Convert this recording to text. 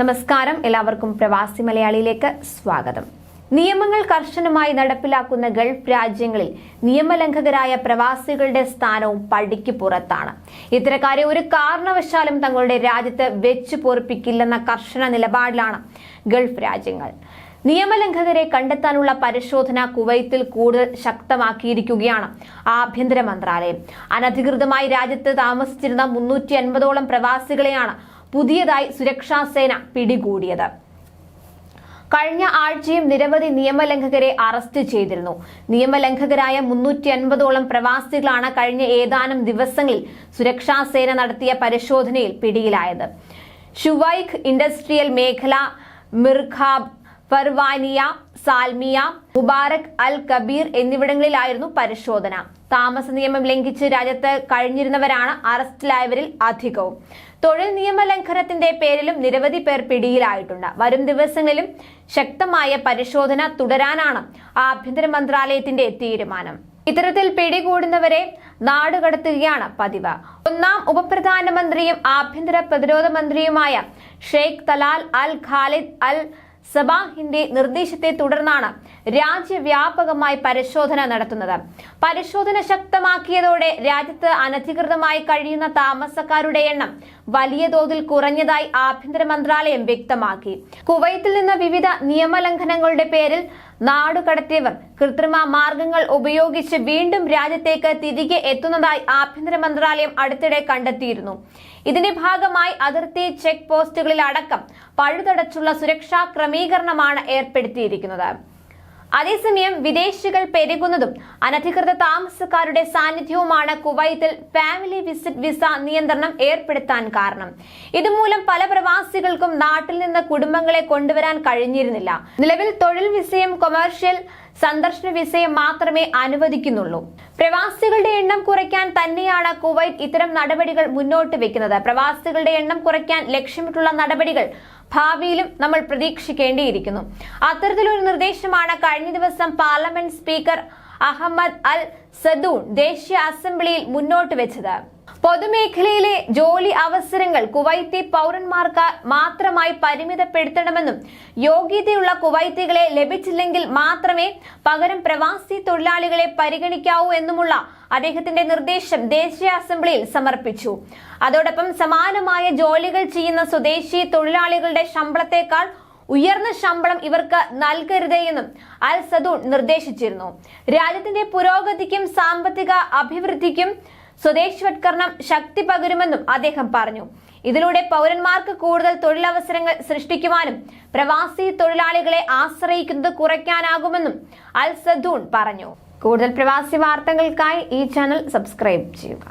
നമസ്കാരം. എല്ലാവർക്കും പ്രവാസി മലയാളിയിലേക്ക് സ്വാഗതം. നിയമങ്ങൾ കർശനമായി നടപ്പിലാക്കുന്ന ഗൾഫ് രാജ്യങ്ങളിൽ നിയമലംഘകരായ പ്രവാസികളുടെ സ്ഥാനവും പടിക്ക് പുറത്താണ്. ഇത്തരക്കാരെ ഒരു കാരണവശാലും തങ്ങളുടെ രാജ്യത്ത് വെച്ചു പൊറിപ്പിക്കില്ലെന്ന കർശന നിലപാടിലാണ് ഗൾഫ് രാജ്യങ്ങൾ. നിയമലംഘകരെ കണ്ടെത്താനുള്ള പരിശോധന കുവൈത്തിൽ കൂടുതൽ ശക്തമാക്കിയിരിക്കുകയാണ് ആഭ്യന്തര മന്ത്രാലയം. അനധികൃതമായി രാജ്യത്ത് താമസിച്ചിരുന്ന മുന്നൂറ്റി അൻപതോളം പ്രവാസികളെയാണ് പുതിയതായി സുരക്ഷാ സേന പിടികൂടിയത്. കഴിഞ്ഞ ആഴ്ചയും നിരവധി നിയമലംഘകരെ അറസ്റ്റ് ചെയ്തിരുന്നു. നിയമലംഘകരായ മുന്നൂറ്റി അൻപതോളം പ്രവാസികളാണ് കഴിഞ്ഞ ഏതാനും ദിവസങ്ങളിൽ സുരക്ഷാ സേന നടത്തിയ പരിശോധനയിൽ പിടിയിലായത്. ഷുവൈഖ് ഇൻഡസ്ട്രിയൽ മേഖല Mirqab Farwaniya Salmiya Mubarak Al Kabeer എന്നിവിടങ്ങളിലായിരുന്നു പരിശോധന. താമസ നിയമം ലംഘിച്ച് രാജ്യത്ത് കഴിഞ്ഞിരുന്നവരാണ് അറസ്റ്റിലായവരിൽ അധികവും. തൊഴിൽ നിയമലംഘനത്തിന്റെ പേരിലും നിരവധി പേർ പിടിയിലായിട്ടുണ്ട്. വരും ദിവസങ്ങളിലും ശക്തമായ പരിശോധന തുടരാനാണ് ആഭ്യന്തര മന്ത്രാലയത്തിന്റെ തീരുമാനം. ഇത്തരത്തിൽ പിടികൂടുന്നവരെ നാടുകടത്തുകയാണ് പതിവ്. ഒന്നാം ഉപപ്രധാനമന്ത്രിയും ആഭ്യന്തര പ്രതിരോധ മന്ത്രിയുമായ Sheikh Talal Al Khalid Al സബാഹിന്റെ നിർദ്ദേശത്തെ തുടർന്നാണ് രാജ്യവ്യാപകമായി പരിശോധന നടത്തുന്നത്. പരിശോധന ശക്തമാക്കിയതോടെ രാജ്യത്ത് അനധികൃതമായി കഴിയുന്ന താമസക്കാരുടെ എണ്ണം വലിയ തോതിൽ കുറഞ്ഞതായി ആഭ്യന്തര മന്ത്രാലയം വ്യക്തമാക്കി. കുവൈത്തിൽ നിന്ന് വിവിധ നിയമലംഘനങ്ങളുടെ പേരിൽ നാടുകടത്തിയവർ കൃത്രിമ മാർഗങ്ങൾ ഉപയോഗിച്ച് വീണ്ടും രാജ്യത്തേക്ക് തിരികെ എത്തുന്നതായി ആഭ്യന്തര മന്ത്രാലയം അടുത്തിടെ കണ്ടെത്തിയിരുന്നു. ഇതിന്റെ ഭാഗമായി അതിർത്തി ചെക്ക് പോസ്റ്റുകളിൽ അടക്കം പഴുതടച്ചുള്ള സുരക്ഷാ ക്രമീകരണമാണ് ഏർപ്പെടുത്തിയിരിക്കുന്നത്. അതേസമയം വിദേശികൾ പെരുകുന്നതും അനധികൃത താമസക്കാരുടെ സാന്നിധ്യവുമാണ് കുവൈത്തിൽ ഫാമിലി വിസിറ്റ് വിസ നിയന്ത്രണം ഏർപ്പെടുത്താൻ കാരണം. ഇതുമൂലം പല പ്രവാസികൾക്കും നാട്ടിൽ നിന്ന് കുടുംബങ്ങളെ കൊണ്ടുവരാൻ കഴിഞ്ഞിരുന്നില്ല. നിലവിൽ തൊഴിൽ വിസയും കൊമേഴ്ഷ്യൽ സന്ദർശന വിസയും മാത്രമേ അനുവദിക്കുന്നുള്ളൂ. പ്രവാസികളുടെ എണ്ണം കുറയ്ക്കാൻ തന്നെയാണ് കുവൈറ്റ് ഇത്തരം നടപടികൾ മുന്നോട്ട് വെക്കുന്നത്. പ്രവാസികളുടെ എണ്ണം കുറയ്ക്കാൻ ലക്ഷ്യമിട്ടുള്ള നടപടികൾ ഭാവിയിലും നമ്മൾ പ്രതീക്ഷിക്കേണ്ടിയിരിക്കുന്നു. അത്തരത്തിലൊരു നിർദ്ദേശമാണ് കഴിഞ്ഞ ദിവസം parliament speaker Ahmed Al Sadoun ദേശീയ അസംബ്ലിയിൽ മുന്നോട്ട് വെച്ചത്. പൊതുമേഖലയിലെ ജോലി അവസരങ്ങൾ കുവൈത്തി പൗരന്മാർക്ക് മാത്രമായി പരിമിതപ്പെടുത്തണമെന്നും യോഗ്യതയുള്ള കുവൈത്തികളെ ലഭിച്ചില്ലെങ്കിൽ മാത്രമേ പകരം പ്രവാസി തൊഴിലാളികളെ പരിഗണിക്കാവൂ എന്നുമുള്ള അദ്ദേഹത്തിന്റെ നിർദ്ദേശം ദേശീയ അസംബ്ലിയിൽ സമർപ്പിച്ചു. അതോടൊപ്പം സമാനമായ ജോലികൾ ചെയ്യുന്ന സ്വദേശി തൊഴിലാളികളുടെ ശമ്പളത്തേക്കാൾ ഉയർന്ന ശമ്പളം ഇവർക്ക് നൽകരുത് എന്നും അൽ സദൂൺ നിർദ്ദേശിച്ചിരുന്നു. രാജ്യത്തിന്റെ പുരോഗതിക്കും സാമ്പത്തിക അഭിവൃദ്ധിക്കും സ്വദേശവത്കരണം ശക്തി പകരുമെന്നും അദ്ദേഹം പറഞ്ഞു. ഇതിലൂടെ പൗരന്മാർക്ക് കൂടുതൽ തൊഴിലവസരങ്ങൾ സൃഷ്ടിക്കുവാനും പ്രവാസി തൊഴിലാളികളെ ആശ്രയിക്കുന്നത് കുറയ്ക്കാനാകുമെന്നും അൽ സദൂൺ പറഞ്ഞു. കൂടുതൽ പ്രവാസി വാർത്തകൾക്കായി ഈ ചാനൽ സബ്സ്ക്രൈബ് ചെയ്യുക.